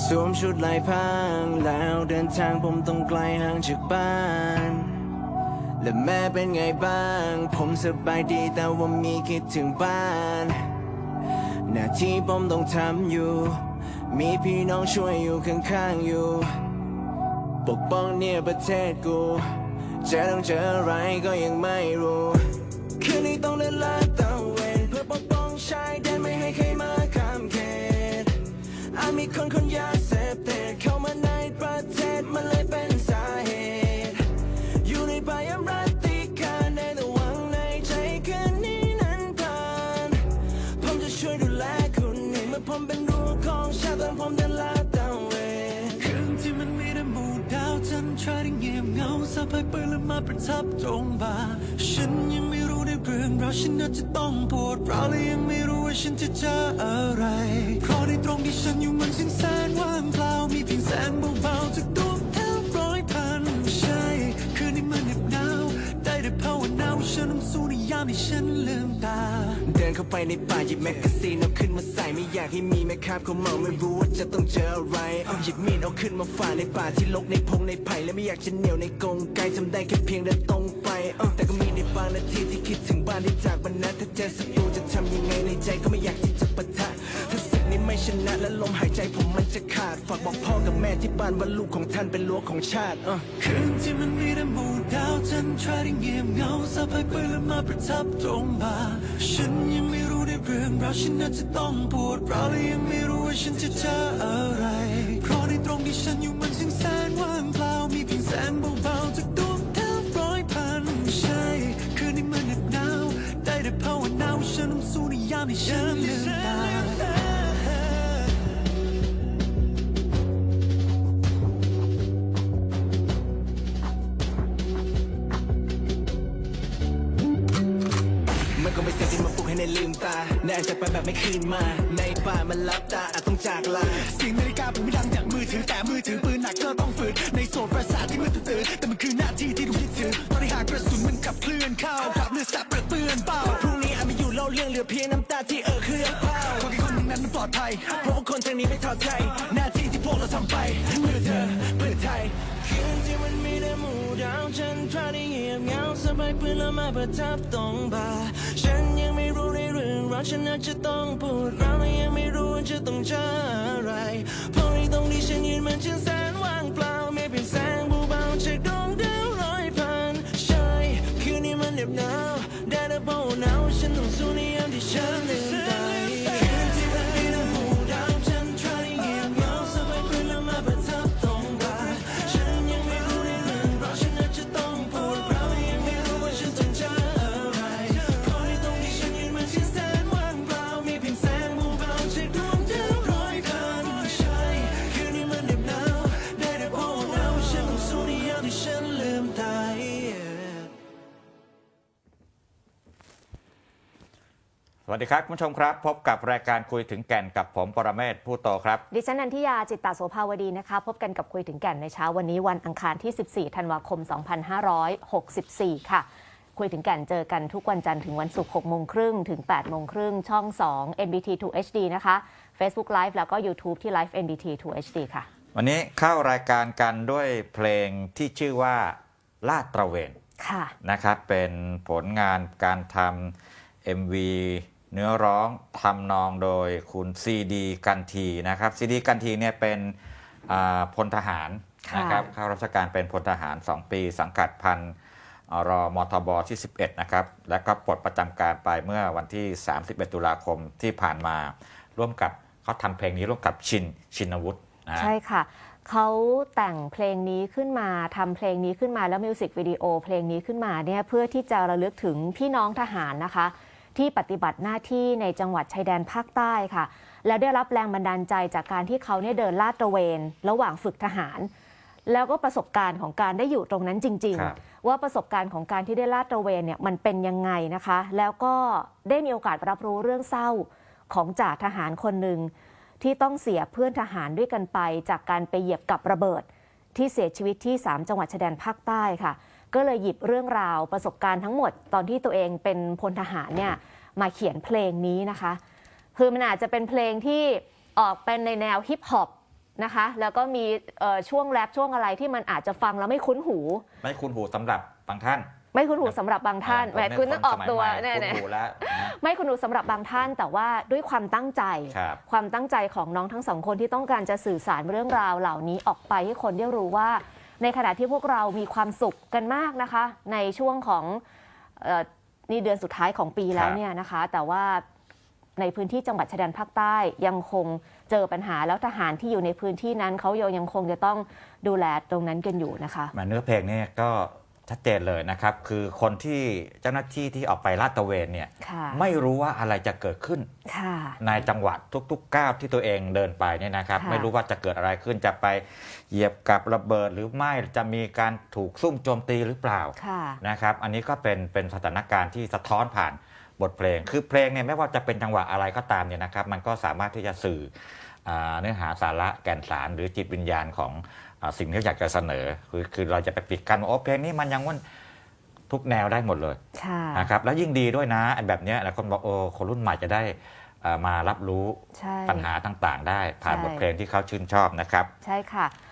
สวมชุดลายพรางแล้วเดินทางผมต้องไกลห่างจากบ้าน และแม่เป็นไงบ้าง ผมสบายดีแต่ว่ามีคิดถึงบ้าน หน้าที่ผมต้องทำอยู่ มีพี่น้องช่วยอยู่ข้างๆอยู่ ปกป้องเนี่ยประเทศกู จะต้องเจออะไรก็ยังไม่รู้ คืนนี้ต้องเดินลาตะเวน ฉันทราที่เงียบเงาสะพายปืนและมาประทับตรงบ่าฉันยังไม่รู้ในเรื่องราวฉันอาจจะต้องปวดร้าวและยังไม่รู้ว่าฉันจะเจออะไร เพราะในตรงที่ฉันอยู่มันสิ้นแสนว่าง นเข้าไปในป่าหยิบแมกกาซีนเอาขึ้นมาใส่ไม่อยากให้มีแม่ค้าเขาเมาไม่รู้ว่าจะต้องเจออะไรหยิบมีดเอาขึ้นมาฝ่าในป่าที่ลกในพงในไผ่และไม่อยากจะเหนียวในกรงไกลทำได้แค่เพียงเดินตรงไปแต่ก็มีในบางนาทีที่คิดถึงบ้านที่จากบรรณาถ้าเจอศัตรูจะทำยังไงในใจก็ไม่อยากที่จะปะทะถ้าศึก นี้ไม่ชนะและลมหายใจผมมันจะขาด ฝากบอกพ่อกับแม่ที่บ้านว่าลูกของท่านเป็นรั้วของชาติเออคืนที่มันมีแต่หมู่ดาวจันทราที่เงียบเงาสะพายปืนและมาประทับตรงบ่าฉันยังไม่รู้ในเรื่องราวฉันอาจะต้องปวดร้าวและยังไม่รู้ว่าฉันจะเจออะไร เพราะในตรงที่ฉันอยู่มันสิ้นแสนว่างเปล่ามีเพียงแสงเบาๆจากดวงดาวร้อยพันใช่ คืนนี้มันหน็บหนาวได้แต่ภาวนาว่าฉันต้องสู้ในยามที่ฉันลืมตา แน่จะไปแบบไม่คืนมา ในป่ามันลับตาอาจต้องจากลาเสียงนาฬิกาผมไม่ดังจากมือถือแต่มือถือปืนหนักก็ต้องฝืนในโซนประสาทที่มือตื่นแต่มันคือหน้าที่ที่ถูกยึดถือตอนที่หากกระสุนมันกลับเคลื่อนเข้ากับเลือดสาดเปรอะเปื้อนเป้าพรุ่งนี้อาจไม่อยู่เล่าเรื่องเหลือเพียงน้ำตาที่เอ่อคือยังเผาขอแค่คนหนึ่งนั้นปลอดภัยเพราะว่าคนทางนี้ไม่ทอดใจหน้าที่ที่พวกเราทำไปเพื่อเธอเพื่อไทยคืนที่มันมีแต่หมู่ดาวจันทราที่เงียบเหงาสบายปืนแล้วมาประทับตรงบ่า ราฉันอาจจะต้องปวดร้าวและยังไม่รู้ว่าจะต้องเจออะไร เพราะในตรงที่ฉันยืนมันฉันแสนว่างเปล่าไม่เพียงแสงเบาๆจากดวงดาวร้อยพันใช่คืนนี้มันเหน็บหนาวได้แต่ภาวนาว่าฉันต้องสู้ในยามที่ฉันเหน วัสดีครับ คุณผู้ชมครับ พบกับรายการคุยถึงแก่นกับผมปรเมศผู้โตครับ ดิฉันนันทิยาจิตตาโสภาวดีนะคะ พบกันกับคุยถึงแก่นในเช้าวันนี้วันอังคารที่ 14 ธันวาคม 2564 ค่ะ คุยถึงแก่นเจอกันทุกวันจันทร์ถึงวันศุกร์6โมงครึ่งถึง8โมงครึ่งช่อง 2 NBT 2 HD นะคะ Facebook Live แล้วก็ YouTube ที่ Live NBT 2 HD ค่ะ วันนี้เข้ารายการกันด้วยเพลงที่ชื่อว่าลาดตระเวนค่ะนะครับเป็นผลงานการทำ MV เนื้อร้องทำนองโดยคุณซีดีกันทีนะครับซีดีกันทีเนี่ยเป็นอ่าพลทหารค่ะนะครับเข้าราชการเป็นพลทหาร 2 ปี สังกัดพันอ่ารอมทบที่ 11 นะครับ แล้วก็ปลดประจำการไปเมื่อวันที่ 31 ตุลาคมที่ผ่านมา ร่วมกับเขาทำเพลงนี้ร่วมกับชินชินวุฒินะฮะใช่ค่ะเขาแต่งเพลงนี้ขึ้นมาทำเพลงนี้ขึ้นมาแล้วมิวสิกวิดีโอเพลงนี้ขึ้นมาเนี่ยเพื่อที่จะระลึกถึงพี่น้องทหารนะคะ ที่ปฏิบัติหน้าที่ในจังหวัดชายแดนภาคใต้ค่ะ และได้รับแรงบันดาลใจจากการที่เขาเนี่ยเดินลาดตระเวน ระหว่างฝึกทหาร แล้วก็ประสบการณ์ของการได้อยู่ตรงนั้นจริง ครับ ๆ ว่าประสบการณ์ของการที่ได้ลาดตระเวนเนี่ยมันเป็นยังไงนะคะ แล้วก็ได้มีโอกาสรับรู้เรื่องเศร้าของจ่าทหารคนหนึ่งที่ต้องเสียเพื่อนทหารด้วยกันไป จากการไปเหยียบกับระเบิด ที่เสียชีวิตที่ 3 จังหวัดชายแดนภาคใต้ค่ะ ก็เลยหยิบเรื่องราวประสบการณ์ทั้งหมดตอนที่ตัวเองเป็นพลทหารเนี่ยมาเขียนเพลงนี้นะคะ คือมันอาจจะเป็นเพลงที่ออกเป็นในแนวฮิปฮอปนะคะแล้วก็มีเอ่อช่วงแรปช่วงอะไรที่มันอาจจะฟังแล้วไม่คุ้นหู ไม่คุ้นหูสำหรับบางท่าน ไม่คุ้นหูสำหรับบางท่านแหมผมเยคุณต้องออกตัวคนสมัยใหม่เนี่ยคุ้นหูแล้วนะไม่คุ้นหูสำหรับบางท่าน แต่ว่าด้วยความตั้งใจครับความตั้งใจของน้องทั้งสองคนที่ต้องการจะสื่อสารเรื่องราวเหล่านี้ออกไปให้คนได้รู้ว่า ในขณะที่พวกเรามีความสุขกันมากนะคะ ในช่วงของเอ่อนี่เดือนสุดท้ายของปีแล้วครับเนี่ยนะคะ แต่ว่าในพื้นที่จังหวัดชายแดนภาคใต้ยังคงเจอปัญหาแล้วทหารที่อยู่ในพื้นที่นั้นเขายังคงจะต้องดูแลตรงนั้นกันอยู่นะคะแหมาเนื้อเพลงเนี่ยก็ ชัดเจนเลยนะครับ คือคนที่เจ้าหน้าที่ที่ออกไปลาดตระเวนเนี่ยค่ะไม่รู้ว่าอะไรจะเกิดขึ้นค่ะในจังหวัดทุกๆก้าวที่ตัวเองเดินไปเนี่ยนะครับค่ะไม่รู้ว่าจะเกิดอะไรขึ้นจะไปเหยียบกับระเบิดหรือไม่จะมีการถูกซุ่มโจมตีหรือเปล่าค่ะนะครับ อันนี้ก็เป็นเป็นสถานการณ์ที่สะท้อนผ่านบทเพลง คือเพลงเนี่ยไม่ว่าจะเป็นจังหวะอะไรก็ตามเนี่ยนะครับ มันก็สามารถที่จะสื่ออ่า เนื้อหาสาระแก่นสารหรือจิตวิญญาณของอาสิ่งที่อยากจะเสนอ คือคือเราจะไปปิดกันว่าโอ้เพลงนี้มันยังว่าทุกแนวได้หมดเลยค่ะนะครับแล้วยิ่งดีด้วยนะอันแบบเนี้ยหลายคนบอกโอ้คนรุ่นใหม่จะได้เอ่อมารับรู้ใช่ปัญหาต่างๆ ได้ผ่านใช่บทเพลงที่เขาชื่นชอบนะครับ ใช่ค่ะ